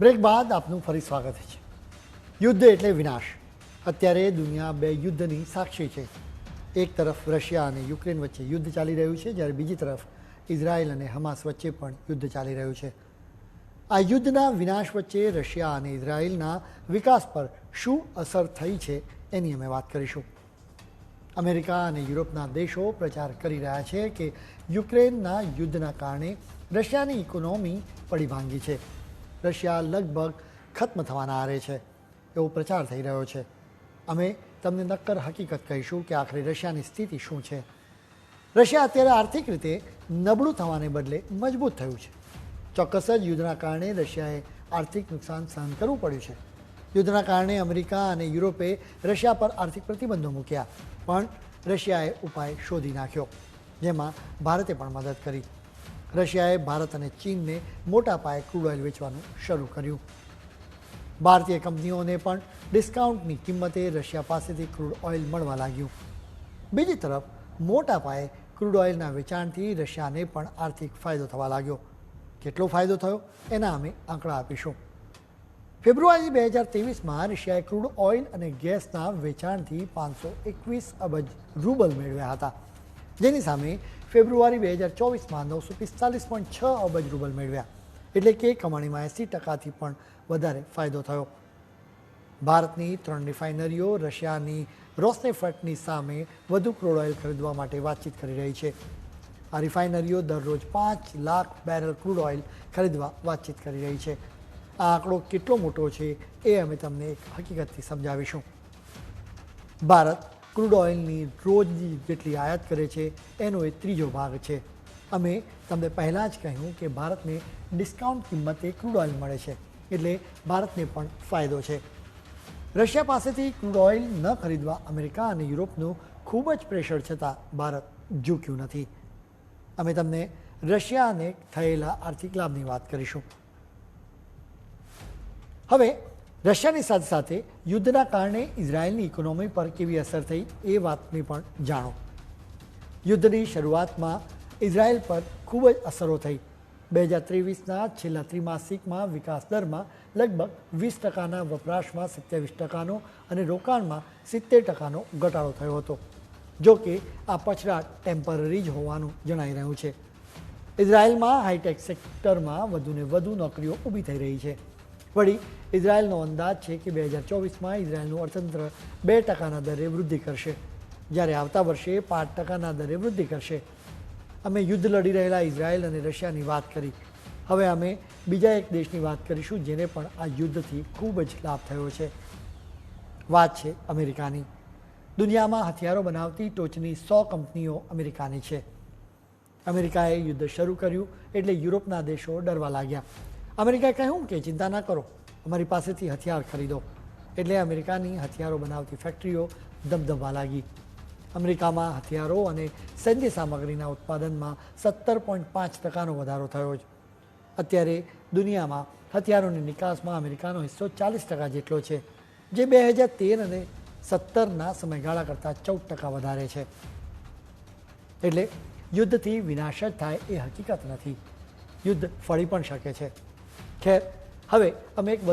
Break બાદ આપનું ફરી સ્વાગત છે. યુદ્ધ એટલે વિનાશ. અત્યારે દુનિયા બે યુદ્ધની સાક્ષી છે. એક તરફ રશિયા અને યુક્રેન વચ્ચે યુદ્ધ ચાલી રહ્યું છે, જ્યારે બીજી તરફ ઇઝરાયલ અને હમાસ વચ્ચે પણ યુદ્ધ ચાલી રહ્યું છે. આ યુદ્ધના વિનાશ વચ્ચે રશિયા અને ઇઝરાયલના વિકાસ પર શું અસર થઈ છે એની અમે વાત કરીશું. અમેરિકા અને યુરોપના દેશો પ્રચાર કરી રહ્યા છે કે યુક્રેનના યુદ્ધના કારણે રશિયાની ઇકોનોમી પડી ભાંગી છે. રશિયા લગભગ ખત્મ થવાના આરે છે, એવો પ્રચાર થઈ રહ્યો છે. અમે તમને નક્કર હકીકત કહીશું કે આખરે રશિયાની સ્થિતિ શું છે. રશિયા અત્યારે આર્થિક રીતે નબળું થવાને બદલે મજબૂત થયું છે. ચોક્કસ જ યુદ્ધના કારણે રશિયાએ આર્થિક નુકસાન સહન કરવું પડ્યું છે. યુદ્ધના કારણે અમેરિકા અને યુરોપે રશિયા પર આર્થિક પ્રતિબંધો મૂક્યા, પણ રશિયાએ ઉપાય શોધી નાખ્યો, જેમાં ભારતે પણ મદદ કરી. રશિયાએ ભારત અને ચીનને મોટા પાયે ક્રૂડ ઓઇલ વેચવાનું શરૂ કર્યું. ભારતીય કંપનીઓને પણ ડિસ્કાઉન્ટની કિંમતે રશિયા પાસેથી ક્રૂડ ઓઇલ મળવા લાગ્યું. બીજી તરફ, મોટા પાયે ક્રૂડ ઓઇલના વેચાણથી રશિયાને પણ આર્થિક ફાયદો થવા લાગ્યો. કેટલો ફાયદો થયો? એના અમે આંકડા આપીશું. ફેબ્રુઆરી બે હજાર ત્રેવીસમાં રશિયાએ ક્રૂડ ઓઇલ અને ગેસના વેચાણથી પાંચસો એકવીસ અબજ રૂબલ મેળવ્યા હતા. જેની સામે ફેબ્રુઆરી બે હજાર ચોવીસમાં નવસો પિસ્તાલીસ પોઈન્ટ છ અબજ રૂબલ મેળવ્યા. એટલે કે કમાણીમાં એંસી ટકાથી પણ વધારે ફાયદો થયો. ભારતની ત્રણ રિફાઇનરીઓ રશિયાની રોસ્નેફટની સામે વધુ ક્રૂડ ઓઇલ ખરીદવા માટે વાતચીત કરી રહી છે. આ રિફાઇનરીઓ દરરોજ પાંચ લાખ બેરલ ક્રૂડ ઓઇલ ખરીદવા વાતચીત કરી રહી છે. આ આંકડો કેટલો મોટો છે એ અમે તમને એક હકીકતથી સમજાવીશું. ભારત ક્રૂડ ઓઇલની રોજની જેટલી આયાત કરે છે, એનો એ ત્રીજો ભાગ છે. અમે તમને પહેલાં જ કહ્યું કે ભારતને ડિસ્કાઉન્ટ કિંમતે ક્રૂડ ઓઇલ મળે છે, એટલે ભારતને પણ ફાયદો છે. રશિયા પાસેથી ક્રૂડ ઓઇલ ન ખરીદવા અમેરિકા અને યુરોપનું ખૂબ જ પ્રેશર છતાં ભારત ઝૂક્યું નથી. અમે તમને રશિયાને થયેલા આર્થિક લાભની વાત કરીશું. હવે રશિયાની સાથે સાથે યુદ્ધના કારણે ઇઝરાયલની ઇકોનોમી પર કેવી અસર થઈ એ વાતની પણ જાણો. યુદ્ધની શરૂઆતમાં ઇઝરાયલ પર ખૂબ જ અસરો થઈ. બે હજાર ત્રેવીસના છેલ્લા ત્રિમાસિકમાં વિકાસ દરમાં લગભગ વીસ ટકાના વપરાશમાં સત્યાવીસ ટકાનો અને રોકાણમાં સિત્તેર ટકાનો ઘટાડો થયો હતો. જો કે આ પછડાટ ટેમ્પરરી જ હોવાનું જણાઈ રહ્યું છે. ઇઝરાયલમાં હાઈટેક સેક્ટરમાં વધુને વધુ નોકરીઓ ઊભી થઈ રહી છે. વળી ઇઝરાયલનો અંદાજ છે કે બે હજાર ચોવીસમાં ઇઝરાયલનું અર્થતંત્ર બે ટકાના દરે વૃદ્ધિ કરશે. જ્યારે આવતા વર્ષે પાંચ ટકાના દરે વૃદ્ધિ કરશે. અમે યુદ્ધ લડી રહેલા ઇઝરાયલ અને રશિયાની વાત કરી. હવે અમે બીજા એક દેશની વાત કરીશું, જેને પણ આ યુદ્ધથી ખૂબ જ લાભ થયો છે. વાત છે અમેરિકાની. દુનિયામાં હથિયારો બનાવતી ટોચની સો કંપનીઓ અમેરિકાની છે. અમેરિકાએ યુદ્ધ શરૂ કર્યું એટલે યુરોપના દેશો ડરવા લાગ્યા. અમેરિકાએ કહ્યું કે ચિંતા ના કરો, અમારી પાસેથી હથિયાર ખરીદો. એટલે અમેરિકાની હથિયારો બનાવતી ફેક્ટરીઓ ધબધબા લાગી. અમેરિકામાં હથિયારો અને સૈન્ય સામગ્રીના ઉત્પાદનમાં સત્તર પોઈન્ટ પાંચ ટકાનો વધારો થયો છે અત્યારે દુનિયામાં હથિયારોની નિકાસમાં અમેરિકાનો હિસ્સો ચાલીસ ટકા જેટલો છે, જે બે હજાર તેર અને સત્તરના સમયગાળા કરતાં ચૌદ ટકા વધારે છે. એટલે યુદ્ધથી વિનાશ જ થાય એ હકીકત નથી. યુદ્ધ ફળી પણ શકે છે. ખેર હવે અમે એક